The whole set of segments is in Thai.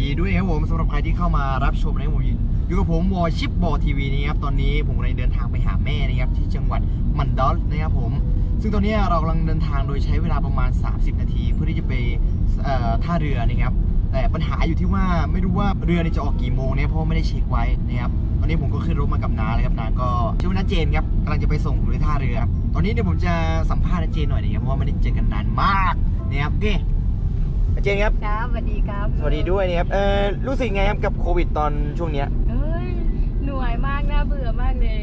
ดีด้วยครับผมสำหรับใครที่เข้ามารับชมนะครับผมอยู่กับผมวอชิปบอทีวีนะครับตอนนี้ผมกำลังเดินทางไปหาแม่นะครับที่จังหวัดมันดอลนะครับผม ซึ่งตอนนี้เรากำลังเดินทางโดยใช้เวลาประมาณ 30 นาที เพื่อที่จะไปท่าเรือนะครับแต่ปัญหาอยู่ที่ว่าไม่รู้ว่าเรือจะออกกี่โมงเนี่ยเพราะไม่ได้เช็คไว้นะครับตอนนี้ผมก็ขึ้นรถมากับนาเลยครับนาก็ชื่อว่านาเจนครับกำลังจะไปส่งผมที่ท่าเรือตอนนี้เดี๋ยวผมจะสัมภาษณ์นาเจนหน่อยนะครับเพราะว่าไม่ได้เจอกันนานมากนะครับโอเค เจนครับ ครับสวัสดีครับสวัสดีด้วยนะครับเออรู้สึกไงครับกับโควิดตอนช่วงเนี้ยเอ้ยเหนื่อยมากน่าเบื่อมากเลย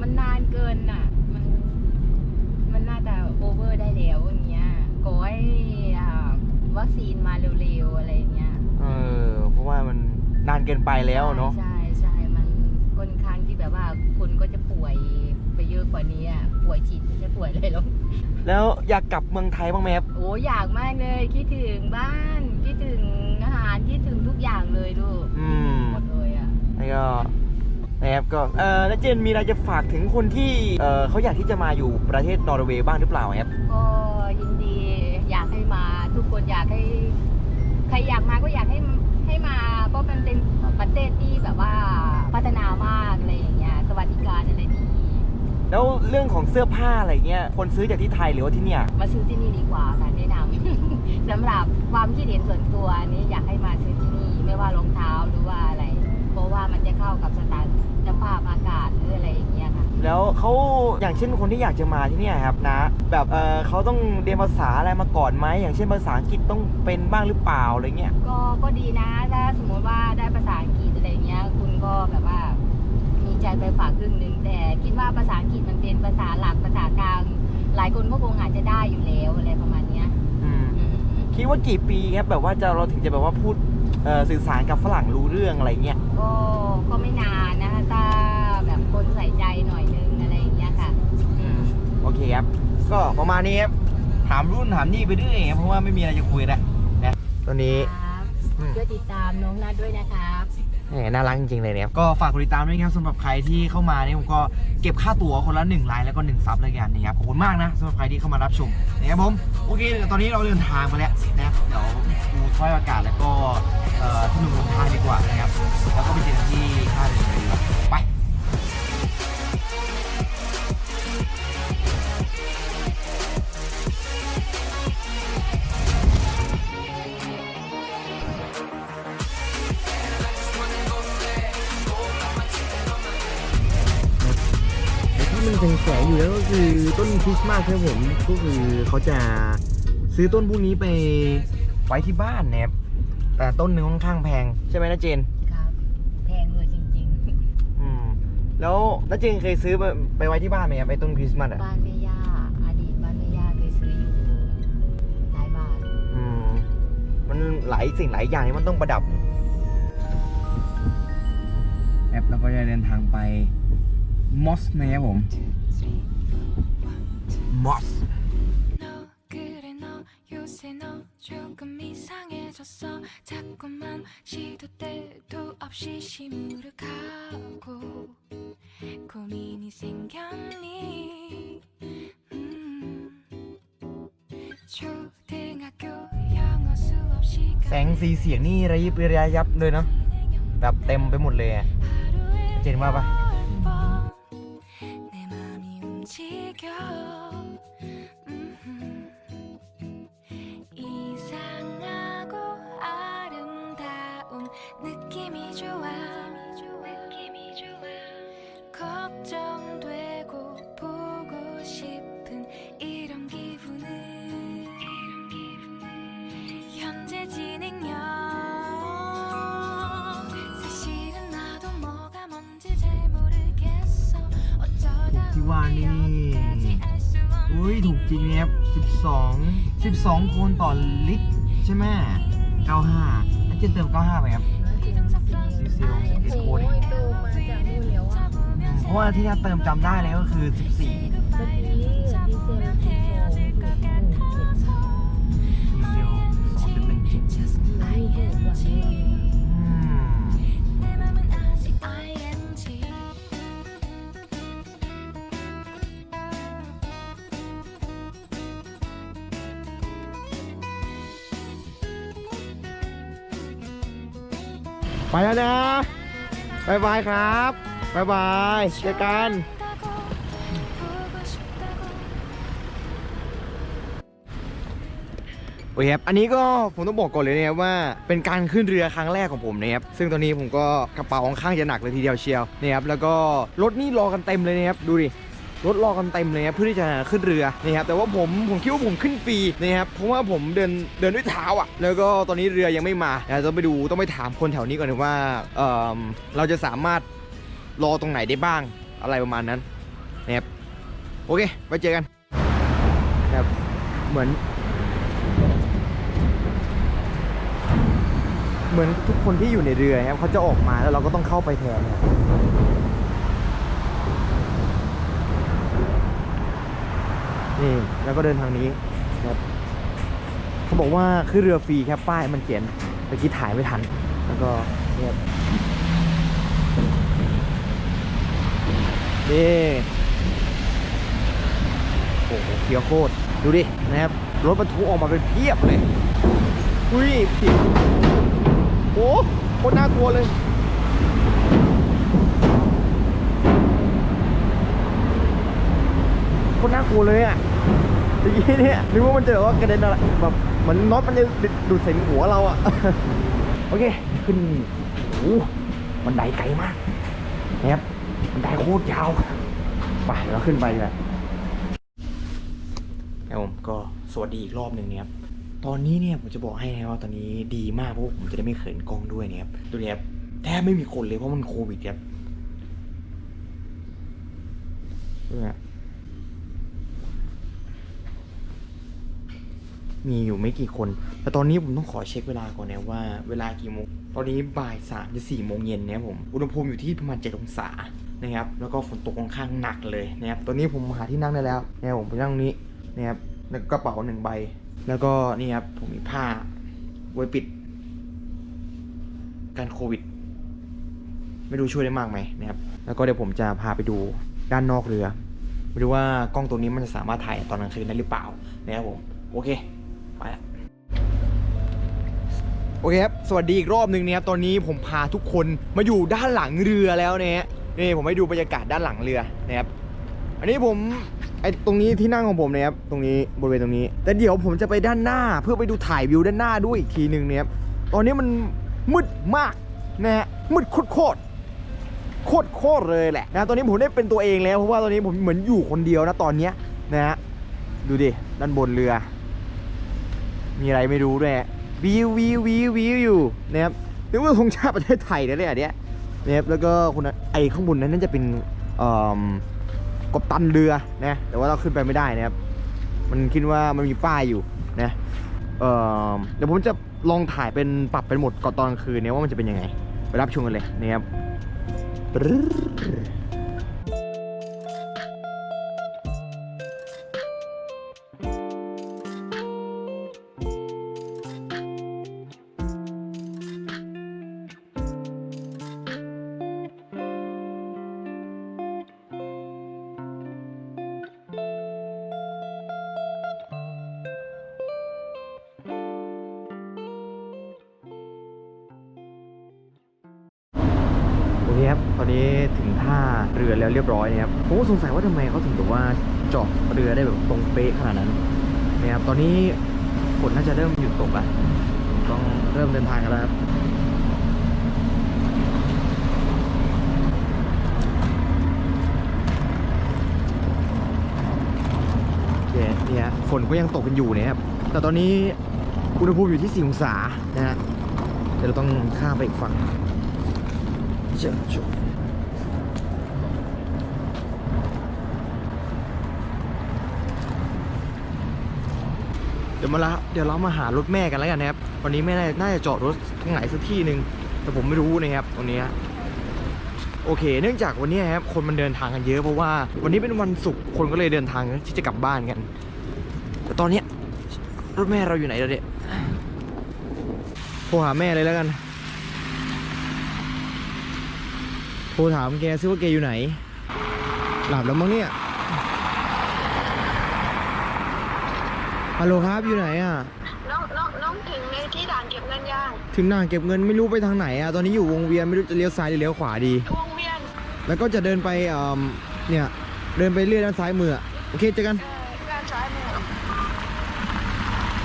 มันนานเกินน่ะ มันมันน่าจะโอเวอร์ได้แล้วอย่างเงี้ยขอให้อ่าวัคซีนมาเร็วๆอะไรอย่างเงี้ยเออเพราะว่ามันนานเกินไปแล้วเนาะใช่ใช่มันค่อนข้างที่แบบว่าคนก็จะป่วยไปเยอะกว่านี้อะป่วยจิตไม่ใช่ป่วยเลยหรอก แล้วอยากกลับเมืองไทยบ้างไหมครับ โอ้อยากมากเลยคิดถึงบ้านคิดถึงอาหารคิดถึงทุกอย่างเลยลูกอืม หมดเลยอะแล้วก็นะครับก็เออแล้วเจนมีอะไรจะฝากถึงคนที่เออเขาอยากที่จะมาอยู่ประเทศนอร์เวย์บ้างหรือเปล่าครับ ก็ยินดีอยากให้มาทุกคนอยากให้ ใครอยากมาก็อยากให้ให้มาเพราะมันเป็นประเทศที่แบบว่าพัฒนามากอะไรอย่างเงี้ยสวัสดิการอะไรดี แล้วเรื่องของเสื้อผ้าอะไรเงี้ยคนซื้อจากที่ไทยหรือว่าที่เนี่ย มาซื้อที่นี่ดีกว่าค่ะแนะนำ สำหรับความคิดเห็นส่วนตัวนี้อยากให้มาซื้อที่นี่ไม่ว่ารองเท้าหรือว่าอะไร เพราะว่ามันจะเข้ากับสถานสภาพอากาศหรืออะไรอย่างเงี้ยค่ะ แล้วเขาอย่างเช่นคนที่อยากจะมาที่เนี่ยครับนะ แบบเออเขาต้องเรียนภาษาอะไรมาก่อนไหมอย่างเช่นภาษาอังกฤษต้องเป็นบ้างหรือเปล่าอะไรเงี้ยก็ก็ดีนะถ้าสมมติว่าได้ภาษาอังกฤษอะไรเงี้ย คุณก็แบบว่ามี ใจไปฝากครึ่งหนึ่งแต่คิดว่าภาษาอังกฤษมันเป็นภาษาหลักภาษากลาง หลายคนก็คงอาจจะได้อยู่แล้วอะไรประมาณเนี้ยอืมอืมอืมคิดว่ากี่ปีครับแบบว่าจะเราถึงจะแบบว่าพูดเอ่อสื่อสารกับฝรั่งรู้เรื่องอะไรเงี้ยก็ก็ไม่นานนะคะถ้าแบบคนใส่ใจหน่อยนึงอะไรอย่างเงี้ยค่ะอืมโอเคครับ ก็ประมาณนี้ครับถามรุ่นถามนี่ไปเรื่อยครับเพราะว่าไม่มีอะไรจะคุยแล้วนะตอนนี้ ครับอืม ช่วยติดตามน้องนัดด้วยนะครับแหม น่ารักจริงๆเลยเนี่ยก็ฝากกดติดตามด้วยนะครับสำหรับใครที่เข้ามาเนี่ยผมก็เก็บค่าตั๋วคนละ1ไลน์แล้วก็1ซับเลยกันนะครับขอบคุณมากนะสำหรับใครที่เข้ามารับชมนะครับผมโอเคตอนนี้เราเดินทางไปแล้วนะเดี๋ยวดูท้อยอากาศแล้วก็เอ่อที่หนุ่มลงทางดีกว่านะครับแล้วก็ไปเจอกันที่ท่าเรือเลยดีกว่าไป เป็นแสงอยู่แล้วก็คือต้นคริสต์มาสครับผมก็คือเขาจะซื้อต้นพวกนี้ไปไว้ที่บ้านนะครับแต่ต้นหนึงค่อนข้างแพงใช่ไหมนะเจน ครับแพงเลยจริงอืม แล้วนะเจนเคยซื้อไปไปไว้ที่บ้านไหมครับไอ้ต้นคริสต์มาสๆ อะบ้านแม่ย่าอดีตบ้านแม่ย่าเคยซื้ออยู่หลายบาทอืมมันหลายสิ่งหลายอย่างที่มันต้องประดับแอปแล้วก็จะเดินทางไป มอสนะครับผมมอส 너 그래 너 요새 너 조금 이상해졌어 자꾸만 시도 때도 없이 시무룩하고 고민이 생겼니 음 초등학교 영어 수업 시간 แสงสีเสียงนี่ระยิบระยับเลยเนาะแบบเต็มไปหมดเลยอะ เจนว่าปะ 낌이 좋아 걱정되고 보고 싶은 이런 기분은 현재 진행형 사실은 나도 뭐가 뭔지 잘 모르겠어 어쩌다 ที่ว่านี่ อุ้ยถูกจริงนะครับ12 12 คนต่อลิตร ใช่ไหม95แล้วเจนเติม 95ไปครับ ราะว่าที่น่าเติมจำได้เลยก็คือ 14 เมื่สไปแล้วนะบายบายครับ บายบายเจอกันโอเคครับ อันนี้ก็ผมต้องบอกก่อนเลยนะครับว่าเป็นการขึ้นเรือครั้งแรกของผมนะครับ ซึ่งตอนนี้ผมก็กระเป๋าค่อนข้างจะหนักเลยทีเดียวเชียวนะครับ แล้วก็รถนี่รอกันเต็มเลยนะครับ ดูดิ รถรอกันเต็มเลยนะเพื่อที่จะขึ้นเรือนะครับ แต่ว่าผมผมคิดว่าผมขึ้นฟรีนะครับ เพราะว่าผมเดินเดินด้วยเท้าอะ แล้วก็ตอนนี้เรือยังไม่มาเดี๋ต้องไปดูต้องไปถามคนแถวนี้ก่อนว่าเออเราจะสามารถ รอตรงไหนได้บ้างอะไรประมาณนั้นนะครับโอเคไปเจอกันครับเหมือน เหมือนทุกคนที่อยู่ในเรือครับเขาจะออกมาแล้วเราก็ต้องเข้าไปแทนครับนี่แล้วก็เดินทางนี้ครับเขาบอกว่าคือเรือฟรีครับป้ายมันเขียนตะกี้ถ่ายไม่ทัน แล้วก็เนี่ยครับ นี่โอ้โหเคียวโคตร ดูดิ นะครับ รถบรรทุกออกมาเป็นเพียบเลย อุ้ยผิดโอ้โคตรน่ากลัวเลยโคตรน่ากลัวเลยอะเมื่อกี้เนี่ยนึกว่ามันจะแบบว่ากระเด็นอะไรแบบเหมือนน็อตมันจะดูดใส่หัวเราอะ โอเค ขึ้นโอ้บันไดไกลมากนะครับ มันได้โคตรยาวไปเราขึ้นไปเลยครับผมก็สวัสดีอีกรอบหนึ่งเนี่ยครับตอนนี้เนี่ยผมจะบอกให้นะว่าตอนนี้ดีมากเพราะว่าผมจะได้ไม่เขินกล้องด้วยเนี่ยครับตัวเนี้ยครับแทบไม่มีคนเลยเพราะมันโควิดครับเนี่ย มีอยู่ไม่กี่คน แต่ตอนนี้ผมต้องขอเช็คเวลาก่อนนะว่าเวลากี่โมง ตอนนี้บ่ายสามจะสี่โมงเย็นนี่ยผม อุณหภูมิอยู่ที่ประมาณเจ็ดองศานะครับ แล้วก็ฝนตกค่อนข้างหนักเลยนะครับ ตอนนี้ผมหาที่นั่งได้แล้วนะครับผมไปนั่งตรงนี้นะครับแล้วก็กระเป๋าหนึ่งใบ แล้วก็นี่ครับผมมีผ้าไว้ปิด การโควิด ไม่รู้ช่วยได้มากไหมนะครับ แล้วก็เดี๋ยวผมจะพาไปดูด้านนอกเรือไม่รู้ว่ากล้องตัวนี้มันจะสามารถถ่ายตอนกลางคืนได้หรือเปล่านะครับผม โอเค โอเคครับ สวัสดีอีกรอบหนึ่งนะครับ ตอนนี้ผมพาทุกคนมาอยู่ด้านหลังเรือแล้วนะฮะ นี่ผมให้ดูบรรยากาศด้านหลังเรือนะครับ อันนี้ผมไอตรงนี้ที่นั่งของผมนะครับ ตรงนี้บริเวณตรงนี้ แต่เดี๋ยวผมจะไปด้านหน้าเพื่อไปดูถ่ายวิวด้านหน้าด้วยอีกทีหนึ่งนะครับ ตอนนี้มันมืดมากนะฮะ มืดโคตรโคตรโคตรโคตรเลยแหละนะ ตอนนี้ผมได้เป็นตัวเองแล้วเพราะว่าตอนนี้ผมเหมือนอยู่คนเดียวนะตอนเนี้ยนะฮะ ดูดิ ด้านบนเรือ มีอะไรไม่รู้ด้วยฮะ วิววิววิววิวอยู่นะครับนึกว่าธงชาติประเทศไทยนะเนี่ยอันเนี้ยนะครับแล้วก็คนนั้นไอข้างบนนั้นน่าจะเป็นกบตันเรือนะแต่ว่าเราขึ้นไปไม่ได้นะครับ มันคิดว่ามันมีป้ายอยู่นะเออเดี๋ยวผมจะลองถ่ายเป็นปรับเป็นหมดก่อนตอนกลางคืนเนี่ยว่ามันจะเป็นยังไง ไปรับชมกันเลยนะครับ โอเครับตอนนี้ถึงท่าเรือแล้วเรียบร้อยนะครับผมก็สงสัยว่าทำไมเขาถึงแบบว่าจอดเรือได้แบบตรงเป๊ะขนาดนั้นนะครับตอนนี้ฝนน่าจะเริ่มหยุดตกแล้วต้องเริ่มเดินทางกันแล้วครับเคเนี่ยฝนก็ยังตกกันอยู่นะครับแต่ตอนนี้อุณหภูมิอยู่ที่ 4 องศานะฮะเดี๋ยวเราต้องข้ามไปอีกฝั่ง เจ้าจุเดี๋ยวมาละเดี๋ยวเรามาหารถแม่กันแล้วกันนะครับ วันนี้แม่น่าจะจอดรถตรงไหนสักที่หนึ่งแต่ผมไม่รู้นะครับตรงนี้โอเค เนื่องจากวันนี้ครับคนมันเดินทางกันเยอะเพราะว่าวันนี้เป็นวันศุกร์คนก็เลยเดินทางที่จะกลับบ้านกัน แต่ตอนนี้รถแม่เราอยู่ไหนแล้วเนี่ยโทรหาแม่เลยแล้วกัน โทรถามแกซิว่าแกอยู่ไหน หลับแล้วมั้งเนี่ย ฮัลโหลครับอยู่ไหนอะ น้องน้องน้องถึงในที่ด่านเก็บเงินย่างถึงด่านเก็บเงินไม่รู้ไปทางไหนอะ ตอนนี้อยู่วงเวียนไม่รู้จะเลี้ยวซ้ายหรือเลี้ยวขวาดี วงเวียนแล้วก็จะเดินไปเอ่อเนี่ย เดินไปเรื่อยด้านซ้ายมืออะโอเคเจอกัน เอ่อด้านซ้ายมือ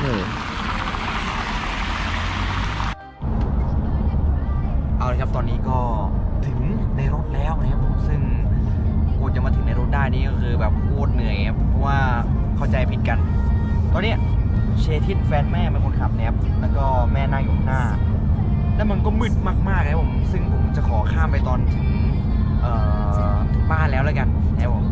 เออเอาละครับตอนนี้ก็ ถึงในรถแล้วนะครับผมซึ่งกว่าจะมาถึงในรถได้นี่ก็คือแบบโคตรเหนื่อยครับเพราะว่าเข้าใจผิดกัน ตอนนี้เชทินแฟนแม่เป็นคนขับนะครับแล้วก็แม่นั่งอยู่หน้า แล้วมันก็มืดมากๆเลยครับผมซึ่งผมจะขอข้ามไปตอนถึงถึงบ้านแล้วแล้วกันนะครับผม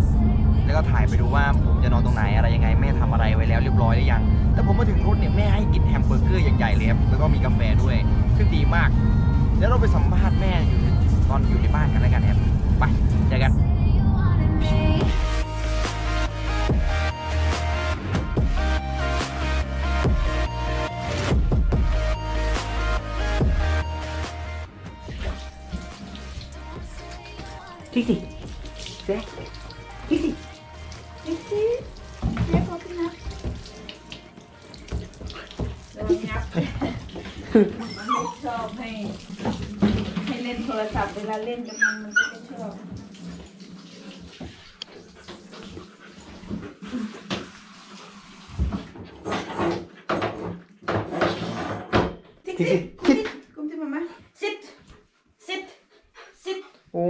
แล้วก็ถ่ายไปดูว่าผมจะนอนตรงไหนอะไรยังไงแม่ทำอะไรไว้แล้วเรียบร้อยหรือยัง แต่ผมมาถึงรถเนี่ยแม่ให้กินแฮมเบอร์เกอร์ใหญ่ๆเลยครับแล้วก็มีกาแฟด้วยซึ่งดีมาก แล้วเราไปสัมภาษณ์แม่อยู่ ตอนอยู่ในบ้านกันแล้วกันครับไปเจอกันทิกสิเจ๊ทิกสิชอบให้ให้เล่นโทรศัพท์เวลาเล่นกับมันมันก็ไม่ชอบทิกสิทิก Kom till mamma. Sitt! Sitt! Sitt! โอ้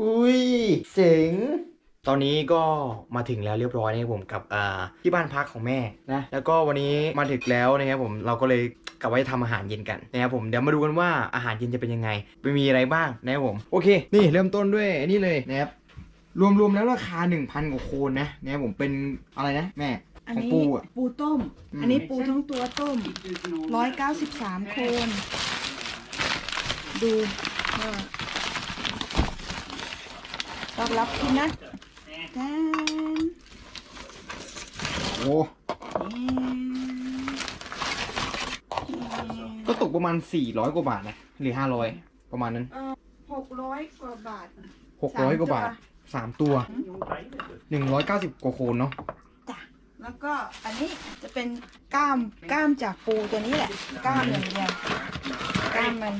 อุ้ยเจ๋ง ตอนนี้ก็มาถึงแล้วเรียบร้อยนะครับผมกับอ่าที่บ้านพักของแม่นะแล้วก็วันนี้มาถึงแล้วนะครับผมเราก็เลยกลับไว้ทำอาหารเย็นกันนะครับผมเดี๋ยวมาดูกันว่าอาหารเย็นจะเป็นยังไงไปมีอะไรบ้างนะครับผมโอเค นี่เริ่มต้นด้วยนี่เลยนะครับรวมๆแล้วราคา 1,000กว่าโคนนะนะครับผมเป็นอะไรนะแม่อันของนี้ปูอะปูต้มอืมอันนี้ปูทั้งตัวต้มร้อยเก้าสิบสามโคน ดูว่าต้อนรับพี่นัท แทนโอ้ก็ตกประมาณ 400 กว่าบาทนะหรือ 500 ประมาณนั้น หกร้อยกว่าบาท 600 กว่าบาท 3 ตัว 190 กว่าโคนเนาะจ้ะ แล้วก็อันนี้จะเป็นกล้ามกล้ามจากปูตัวนี้แหละ กล้ามอย่างเดียวกล้ามมัน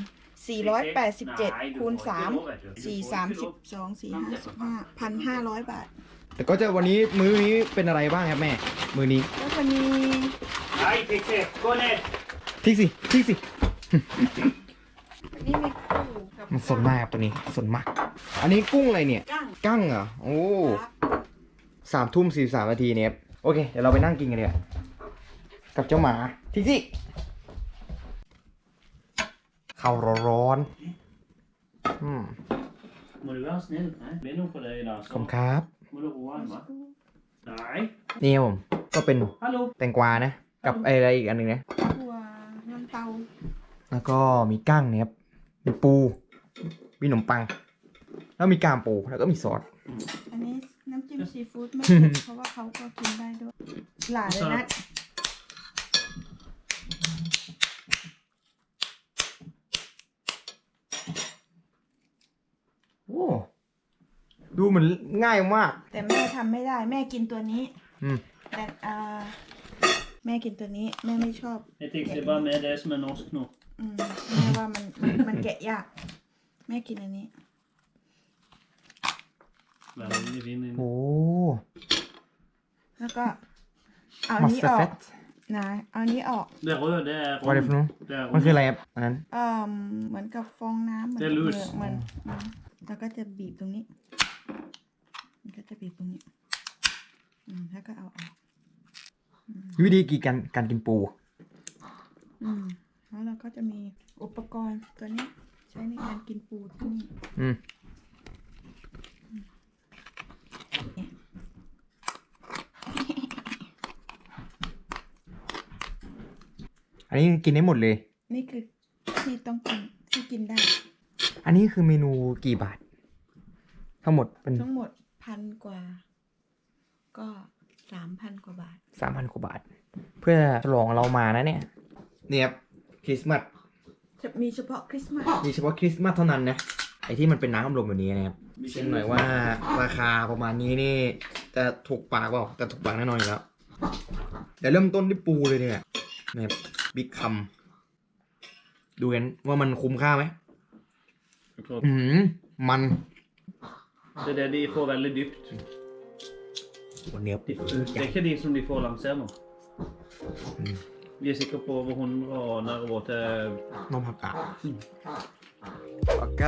487คูณ3 4 32 4 55พันห้าร้อยบาท แต่ก็จะวันนี้มื้อนี้เป็นอะไรบ้างครับแม่ มื้อนี้แล้วก็มี Nej, Pixie, gå ner! ทิกสิทิกสิอันนี้มีปูกับมันสนมากครับตัวนี้สนมาก อันนี้กุ้งอะไรเนี่ย กั้งกั้งเหรอโอ้ครับสามทุ่มสี่สามนาทีเนี่ยครับโอเค เดี๋ยวเราไปนั่งกินกันเลยอะกับเจ้าหมาทิกสิ ข้าวร้อนๆอืม Må du være snill? Nej, det er noe for deg i dag. ขอบคุณ Så ครับ må du roe deg, hva? Nei. นี่ครับผม ก็เป็น Hallo? แตงกวานะ กับอะไรอีกอันหนึ่งนะถั่วน้ำเตา แล้วก็มีกั้งเนี่ยครับ มีปู มีขนมปัง แล้วมีกล้ามปู แล้วก็มีซอส อันนี้น้ำจิ้มซีฟู้ดไม่เผ็ดเพราะว่าเขาก็กินได้ด้วย หลานเลยนะ ดูเหมือนง่ายมาก แต่แม่ทำไม่ได้ แม่กินตัวนี้ อืม แต่อ่าแม่กินตัวนี้ แม่ไม่ชอบ Jeg tikser bare med det som er norsk nå. อืมแม่ว่ามันมันมันแกะยาก แม่กินอันนี้ Veldig fin. โอ้แล้วก็ เอาอันมัสนี้เตออร์อเฟกตนะเอาอันนี้ออก Det røde, det er วาเดฟนู Det er มันคืออะไรครับอันนั้น เอ่อเหมือนกับฟองน้ำเหมือนเจลูสเหมือนอืม แล้วก็จะบีบตรงนี้ มันก็จะบีบตรงนี้ อืมแล้วก็เอาออก วิธีกี่การการกินปู อืมแล้วเราก็จะมีอุปกรณ์ตัวนี้ ใช้ในการกินปูที่นี่อืมอันนี้กินได้หมดเลย นี่คือที่ต้องกินที่กินได้ อันนี้คือเมนูกี่บาท ทั้งหมดเป็นทั้งหมดพันกว่า ก็สามพันกว่าบาทสามพันกว่าบาท เพื่อฉลองเรามานะเนี่ย เนี่ยครับคริสต์มาสจะมีเฉพาะคริสต์มาสมีเฉพาะคริสต์มาสเท่านั้นนะไอที่มันเป็นน้ำอัดลมแบบนี้นะครับเช่นหน่อยว่าราคาประมาณนี้นี่จะถูกปากเปล่าแต่ถูกปากแน่นอนอยู่แล้วเดี๋ยวเริ่มต้นที่ปูเลยเนี่ยนะครับบิ๊กคัมดูกันว่ามันคุ้มค่าไหม Förlåt. อืมมัน Det är det de får väldigt dyrt. วันเนื้อปู De, det är inte de som de får langs här nu. Vi är säkert på över 100 och närmare till นมผักกาดก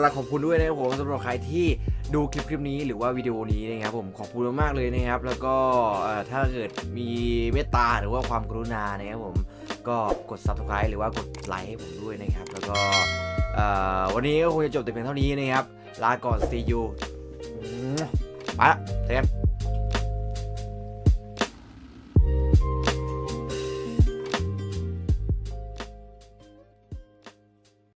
ระขอบคุณด้วยนะครับผมสำหรับใครที่ดูคลิปคลิปนี้หรือว่าวิดีโอนี้นะครับผมขอบคุณมากๆเลยนะครับ แล้วก็เอ่อถ้าเกิดมีเมตตาหรือว่าความกรุณานะครับผมก็กด subscribe หรือว่ากดไลค์ให้ผมด้วยนะครับ แล้วก็เอ่อ วันนี้ก็คงจะจบแต่เพียงเท่านี้นะครับ ลาก่อน see you ไปละเจอกัน